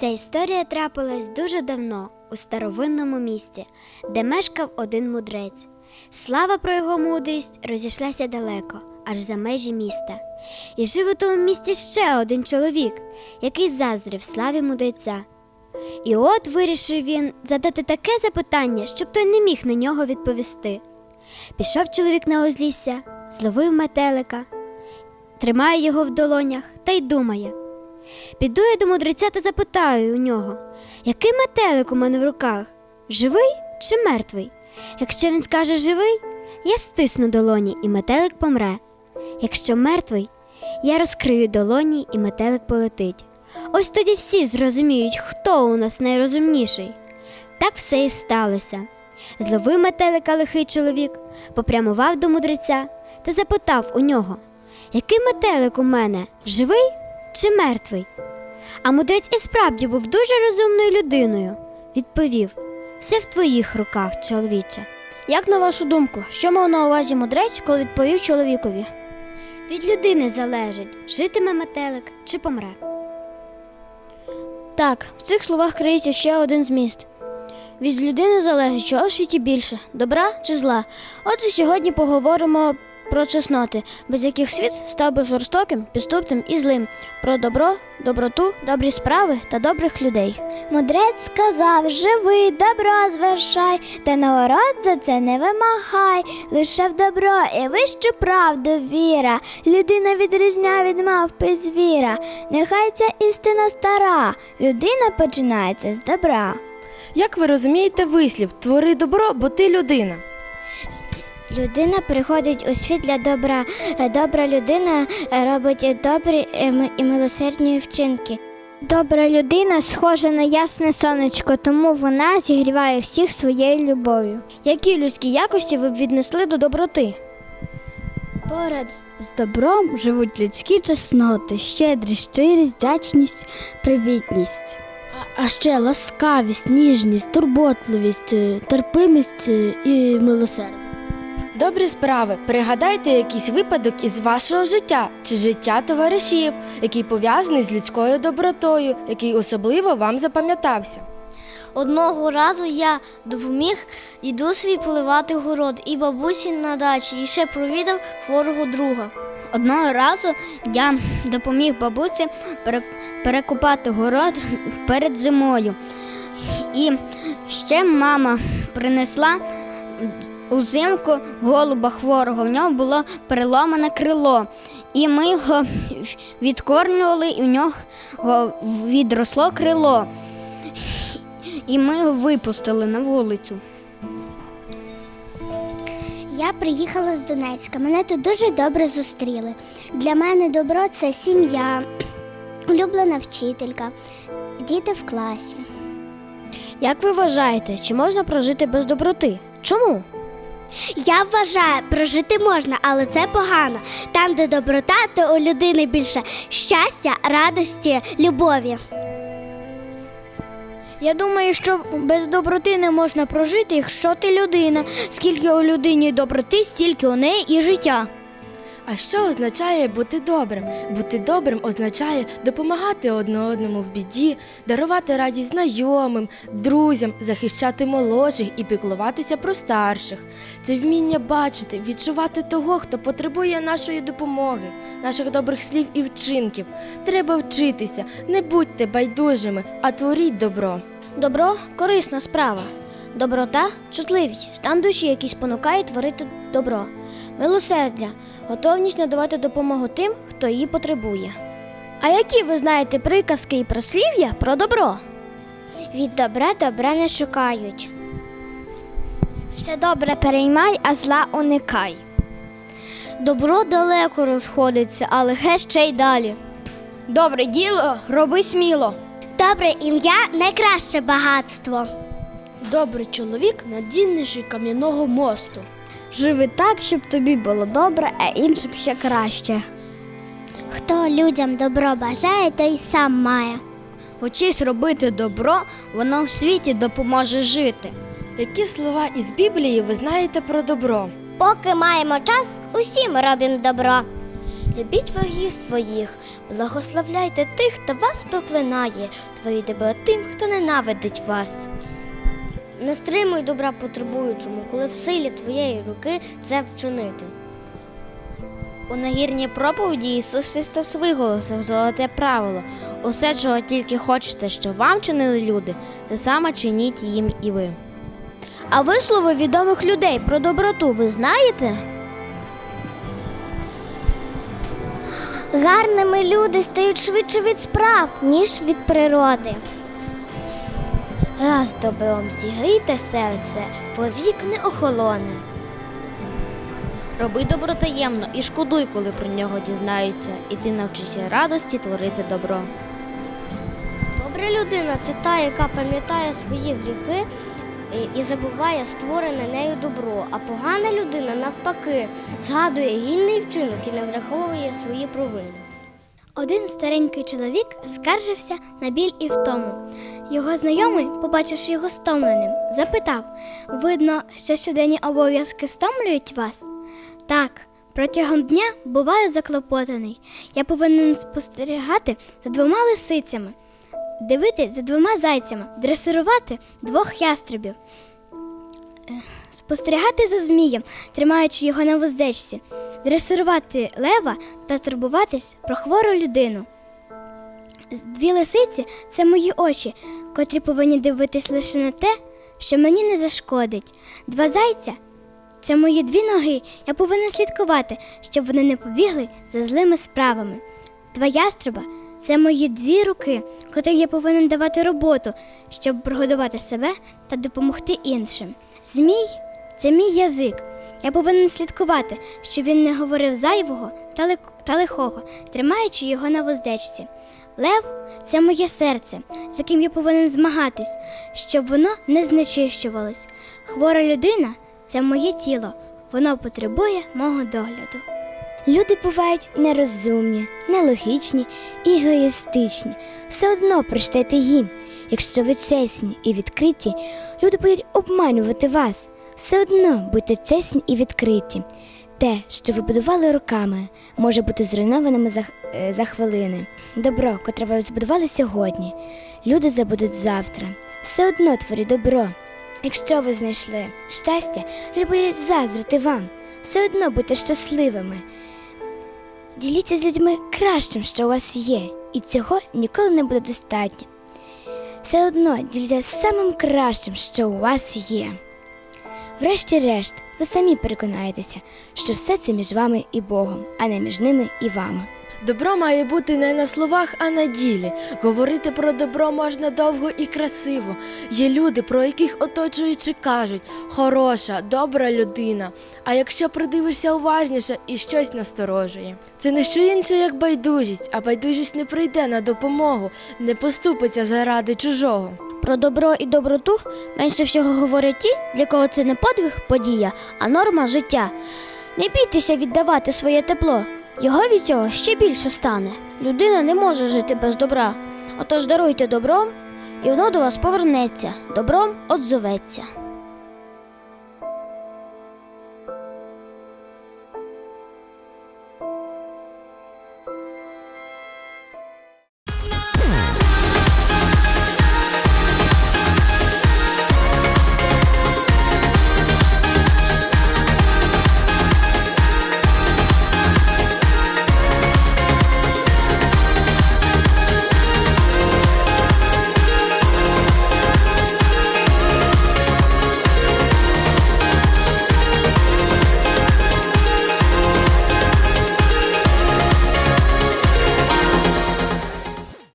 Ця історія трапилась дуже давно у старовинному місті, де мешкав один мудрець. Слава про його мудрість розійшлася далеко, аж за межі міста. І жив у тому місті ще один чоловік, який заздрив славі мудреця. І от вирішив він задати таке запитання, щоб той не міг на нього відповісти. Пішов чоловік на узлісся, зловив метелика, тримає його в долонях та й думає. Піду я до мудреця та запитаю у нього, який метелик у мене в руках? Живий чи мертвий? Якщо він скаже живий, я стисну долоні і метелик помре. Якщо мертвий, я розкрию долоні і метелик полетить. Ось тоді всі зрозуміють, хто у нас найрозумніший. Так все і сталося. Зловив метелика лихий чоловік, попрямував до мудреця та запитав у нього, який метелик у мене живий чи мертвий? А мудрець і справді був дуже розумною людиною. Відповів: все в твоїх руках, чоловіче. Як на вашу думку, що мав на увазі мудрець, коли відповів чоловікові? Від людини залежить, житиме метелик чи помре. Так, в цих словах криється ще один зміст. Від людини залежить, чого в світі більше добра чи зла. Отже, сьогодні поговоримо про чесноти, без яких світ став би жорстоким, підступним і злим, про добро, доброту, добрі справи та добрих людей. Мудрець сказав: Живи, добро звершай, та нагород за це не вимагай, лише в добро і вищу правду віра. Людина відрізняє від мавпи звіра. Нехай ця істина стара, людина починається з добра. Як ви розумієте вислів Твори добро, бо ти людина? Людина приходить у світ для добра. Е, Добра людина е, робить добрі е, і милосердні вчинки. Добра людина схожа на ясне сонечко, тому вона зігріває всіх своєю любов'ю. Які людські якості ви б віднесли до доброти? Поряд з добром живуть людські чесноти, щедрість, щирість, вдячність, привітність. А, ще ласкавість, ніжність, турботливість, терпимість і милосердя. Добрі справи. Пригадайте якийсь випадок із вашого життя чи життя товаришів, який пов'язаний з людською добротою, який особливо вам запам'ятався. Одного разу я допоміг дідусеві поливати город і бабусі на дачі, і ще провідав хворого друга. Одного разу я допоміг бабусі пере- перекопати город перед зимою. І ще мама принесла узимку голуба хворого. В нього було переломане крило. І ми його відкормлювали, і в нього відросло крило. І ми його випустили на вулицю. Я приїхала з Донецька. Мене тут дуже добре зустріли. Для мене добро це сім'я, улюблена вчителька, діти в класі. Як ви вважаєте, чи можна прожити без доброти? Чому? Я вважаю, прожити можна, але це погано. Там, де доброта, то у людини більше щастя, радості, любові. Я думаю, що без доброти не можна прожити, якщо ти людина. Скільки у людині доброти, стільки у неї і життя. А що означає бути добрим? Бути добрим означає допомагати одне одному в біді, дарувати радість знайомим, друзям, захищати молодших і піклуватися про старших. Це вміння бачити, відчувати того, хто потребує нашої допомоги, наших добрих слів і вчинків. Треба вчитися, не будьте байдужими, а творіть добро. Добро корисна справа. Доброта чутливість, стан душі, який спонукає творити добро. Милосердя, готовність надавати допомогу тим, хто її потребує. А які ви знаєте приказки і прислів'я про добро? Від добра добра не шукають. Все добре переймай, а зла уникай. Добро далеко розходиться, але ге ще й далі. Добре діло, роби сміло. Добре ім'я найкраще багатство. Добрий чоловік надійніший кам'яного мосту. Живи так, щоб тобі було добре, а іншим ще краще. Хто людям добро бажає, той сам має. Учись робити добро, воно в світі допоможе жити. Які слова із Біблії ви знаєте про добро? Поки маємо час, усім робимо добро. Любіть вогів своїх, благословляйте тих, хто вас проклинає, твої добро тим, хто ненавидить вас. Не стримуй добра потребуючому, коли в силі твоєї руки це вчинити. У нагірній проповіді Ісус Христос виголосив золоте правило. Усе, чого тільки хочете, щоб вам чинили люди, те саме чиніть їм і ви. А вислови відомих людей про доброту ви знаєте? Гарними люди стають швидше від справ, ніж від природи. Раз добром зігрійте серце, повік не охолоне. Роби добро таємно і шкодуй, коли про нього дізнаються, і ти навчишся радості творити добро. Добра людина це та, яка пам'ятає свої гріхи і, і забуває створене нею добро, а погана людина навпаки згадує гідний вчинок і не враховує свої провини. Один старенький чоловік скаржився на біль і втому. Його знайомий, побачивши його стомленим, запитав: видно, що щоденні обов'язки стомлюють вас? Так, протягом дня буваю заклопотаний. Я повинен спостерігати за двома лисицями, дивитись за двома зайцями, дресирувати двох ястребів, Е, спостерігати за змієм, тримаючи його на вуздечці, дресирувати лева та турбуватись про хвору людину. Дві лисиці це мої очі, котрі повинні дивитись лише на те, що мені не зашкодить. Два зайця це мої дві ноги. Я повинен слідкувати, щоб вони не побігли за злими справами. Два яструба це мої дві руки, котрим я повинен давати роботу, щоб прогодувати себе та допомогти іншим. Змій це мій язик. Я повинен слідкувати, щоб він не говорив зайвого та лихого, тримаючи його на воздечці. Лев це моє серце, з яким я повинен змагатись, щоб воно не знечищувалось. Хвора людина це моє тіло, воно потребує мого догляду. Люди бувають нерозумні, нелогічні егоїстичні. Все одно прочитайте їм. Якщо ви чесні і відкриті, люди будуть обманювати вас. Все одно будьте чесні і відкриті. Те, що ви будували роками, може бути зруйнованим за, е, за хвилини. Добро, котре ви збудували сьогодні, люди забудуть завтра. Все одно творіть добро. Якщо ви знайшли щастя, люди будуть заздрити вам. Все одно будьте щасливими. Діліться з людьми кращим, що у вас є, і цього ніколи не буде достатньо. Все одно діліться самим кращим, що у вас є. Врешті-решт, ви самі переконаєтеся, що все це між вами і Богом, а не між ними і вами. Добро має бути не на словах, а на ділі. Говорити про добро можна довго і красиво. Є люди, про яких оточуючи кажуть хороша, добра людина. А якщо придивишся уважніше і щось насторожує. Це не що інше, як байдужість, а байдужість не прийде на допомогу, не поступиться заради чужого. Про добро і доброту менше всього говорять ті, для кого це не подвиг, подія, а норма життя. Не бійтеся віддавати своє тепло. Його від цього ще більше стане. Людина не може жити без добра. Отож даруйте добром, і воно до вас повернеться, добром отзоветься.